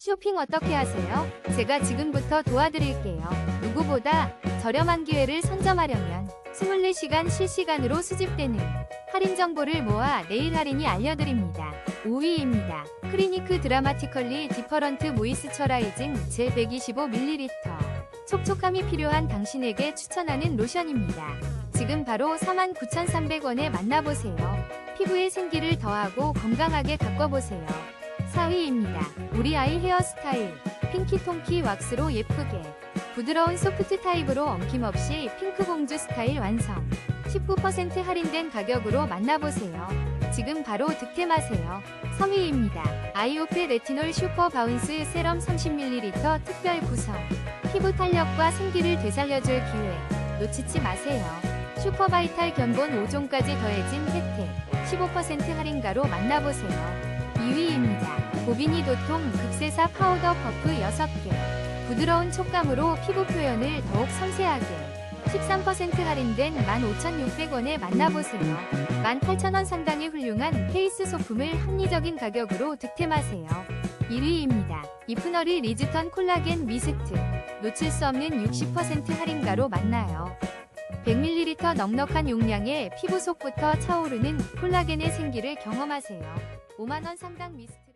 쇼핑 어떻게 하세요? 제가 지금부터 도와드릴게요. 누구보다 저렴한 기회를 선점하려면 24시간 실시간으로 수집되는 할인 정보를 모아 내일 할인이 알려드립니다. 5위입니다. 크리니크 드라마티컬리 디퍼런트 모이스처라이징 제 125ml 촉촉함이 필요한 당신에게 추천하는 로션입니다. 지금 바로 49,300원에 만나보세요. 피부에 생기를 더하고 건강하게 가꿔보세요. 4위입니다. 우리 아이 헤어스타일 핑키통키 왁스로 예쁘게 부드러운 소프트 타입으로 엉킴없이 핑크 공주 스타일 완성 19% 할인된 가격으로 만나보세요. 지금 바로 득템하세요. 3위입니다. 아이오페 레티놀 슈퍼 바운스 세럼 30ml 특별 구성 피부 탄력과 생기를 되살려줄 기회 놓치지 마세요. 슈퍼바이탈 견본 5종까지 더해진 혜택 15% 할인가로 만나보세요. 2위입니다. 고비니 도통 극세사 파우더 퍼프 6개. 부드러운 촉감으로 피부 표현을 더욱 섬세하게. 13% 할인된 15,600원에 만나보세요. 18,000원 상당의 훌륭한 페이스 소품을 합리적인 가격으로 득템하세요. 1위입니다. 이프너리 리즈턴 콜라겐 미스트. 놓칠 수 없는 60% 할인가로 만나요. 100ml 넉넉한 용량의 피부 속부터 차오르는 콜라겐의 생기를 경험하세요. 5만원 상당 미스트.